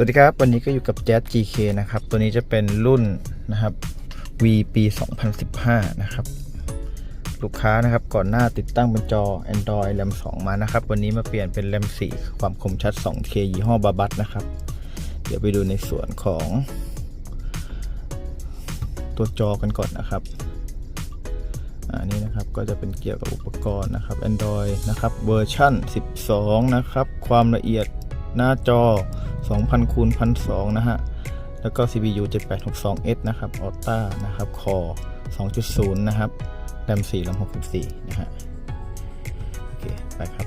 สวัสดีครับ วันนี้ก็อยู่กับ Jazz GK นะครับ ตัวนี้จะเป็นรุ่นนะครับ V ปี 2015 นะครับ ลูกค้านะครับก่อนหน้าติดตั้งเป็นจอ Android RAM 2 มานะครับ วันนี้มาเปลี่ยนเป็น RAM 4 ความคมชัด 2K ยี่ห้อบาบัตนะครับ เดี๋ยวไปดูในส่วนของ ตัวจอกันก่อนนะครับอันนี้นะครับก็จะเป็นเกี่ยวกับอุปกรณ์นะครับ Android นะครับเวอร์ชัน12 นะครับ ความละเอียดหน้าจอ 2000คูณ1002นะฮะ แล้วก็ CPU 7862S นะครับ Ultra นะครับ Core 2.0 นะครับ RAM 4 RAM 64 นะฮะ โอเค ไปครับ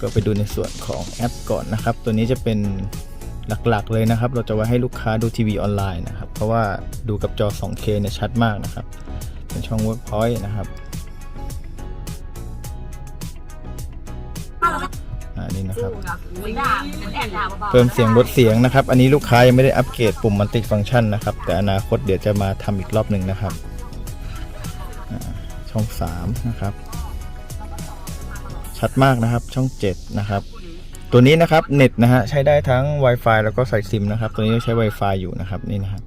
ก็ไปดูในส่วนของแอปก่อนนะครับ ตัวนี้จะเป็นหลักๆเลยนะครับ เราจะไว้ให้ลูกค้าดูทีวีออนไลน์นะครับ เพราะว่าดูกับจอ 2K เนี่ยชัดมากนะครับ เป็นช่อง Workpoint นะครับ อันนี้นะครับ เพิ่มเสียงลดเสียงนะครับ อันนี้ลูกค้ายังไม่ได้อัปเกรดปุ่มมัลติฟังก์ชันนะครับ แต่อนาคตเดี๋ยวจะมาทำอีกรอบหนึ่งนะครับอ่าช่อง3นะครับ ชัดมากนะครับ ช่อง 7 นะครับ ตัวนี้นะครับเน็ตนะฮะใช้ได้ทั้ง Wi-Fi แล้วก็สายซิมนะครับ ตัวนี้ใช้ Wi-Fi อยู่นะครับนี่นะครับ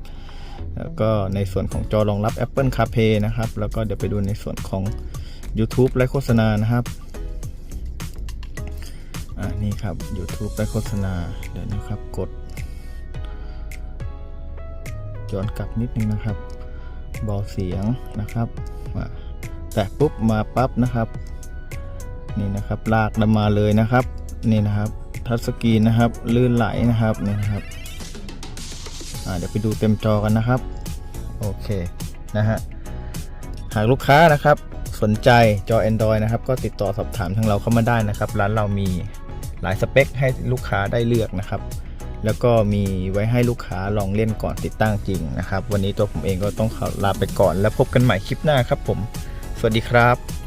แล้วก็ในส่วนของจอรองรับ Apple CarPlay นะครับ แล้วก็เดี๋ยวไปดูในส่วนของ YouTube และโฆษณานะครับ อ่านี่ครับ YouTube และโฆษณาเดี๋ยวนะครับกดย้อนกลับนิดนึงนะครับเบาเสียงนะครับแต่ปุ๊บมาปั๊บนะครับนี่นะครับลากมาเลยนะครับนี่นะครับทัชสกรีนนะครับลื่นไหลนะครับนี่นะครับอ่าเดี๋ยวไปดูเต็มจอกันนะครับ โอเคนะฮะหากลูกค้านะครับ สนใจจอ Android นะครับ ก็ติดต่อสอบถามทางเราเข้ามาได้นะครับ ร้านเรามีหลายสเปคให้ลูกค้าได้เลือกนะครับ แล้วก็มีไว้ให้ลูกค้าลองเล่นก่อนติดตั้งจริงนะครับ วันนี้ตัวผมเองก็ต้องขอลาไปก่อน แล้วพบกันใหม่คลิปหน้าครับผม สวัสดีครับ